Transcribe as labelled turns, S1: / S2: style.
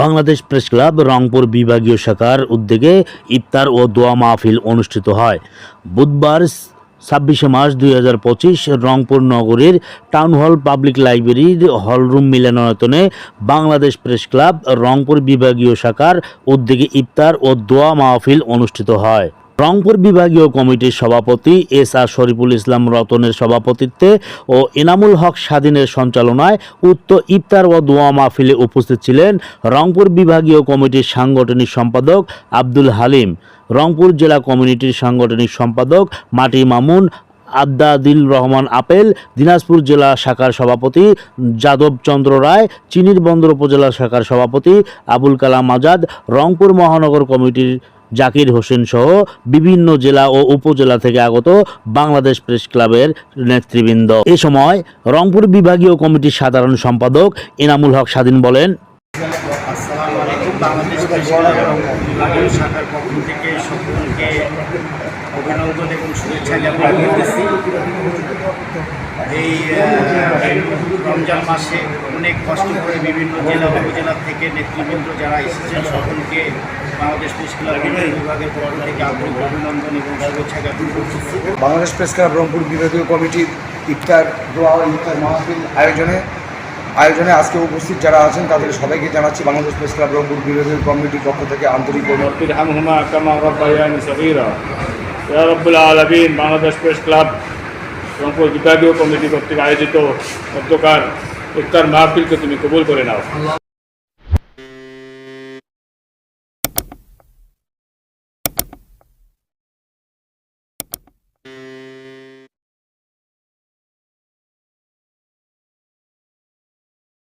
S1: Bangladesh press club Rangpur বিভাগীয় শাখার উদ্যোগে ইফতার ও দোয়া মাহফিল অনুষ্ঠিত হয়। বুধবার ছাব্বিশে মার্চ দুই হাজার পঁচিশ রংপুর নগরীর টাউন হল পাবলিক লাইব্রেরির হলরুম মিলনায়তনে বাংলাদেশ প্রেস ক্লাব রংপুর বিভাগীয় শাখার উদ্যোগে ইফতার ও দোয়া মাহফিল অনুষ্ঠিত হয়। রংপুর বিভাগীয় কমিটির সভাপতি এস আর শরীফুল ইসলাম রতনের সভাপতিত্বে ও এনামুল হক স্বাধীনের সঞ্চালনায় উক্ত ইফতার ও দোয়া মাহফিলে উপস্থিত ছিলেন রংপুর বিভাগীয় কমিটির সাংগঠনিক সম্পাদক আব্দুল হালিম, রংপুর জেলা কমিউনিটির সাংগঠনিক সম্পাদক মাটি মামুন আদ্দাদিল রহমান আপেল, দিনাজপুর জেলা শাখার সভাপতি যাদব চন্দ্র রায় চিনির বন্দর উপজেলা শাখার সভাপতি আবুল কালাম আজাদ, রংপুর মহানগর কমিটির জাকির হোসেন সহ বিভিন্ন জেলা ও উপজেলা থেকে আগত বাংলাদেশ প্রেস ক্লাবের নেতৃবৃন্দ। এ সময় রংপুর বিভাগীয় কমিটির সাধারণ সম্পাদক এনামুল হক স্বাধীন বলেন
S2: বাংলাদেশ শাখার পক্ষ থেকে সকলকে অভিনন্দন এবং শুভেচ্ছা জ্ঞাপন করতেছি এই রমজান মাসে অনেক কষ্ট করে বিভিন্ন জেলা উপজেলা থেকে নেতৃবৃন্দ যারা এসেছেন সকলকে বাংলাদেশ প্রেস ক্লাব বিভাগের পক্ষ থেকে আন্তরিক অভিনন্দন এবং শুভেচ্ছা জ্ঞাপন করতেছি।
S3: বাংলাদেশ প্রেস ক্লাব রংপুর বিভাগীয় কমিটির ইফতার দোয়া ও ইফতার মাহফিল আয়োজনে আয়োজনে আজকে উপস্থিত যারা আছেন তাদের সবাইকে জানাচ্ছি বাংলাদেশ প্রেস ক্লাব রংপুর বিভাগীয় কমিটির পক্ষ থেকে আন্তরিক
S4: রব্বুল আলমিন, বাংলাদেশ প্রেস ক্লাব, রংপুর বিভাগীয় কমিটি কর্তৃক আয়োজিত অধ্যকার ইফতার মাহফিলকে তুমি কবুল করে নাও।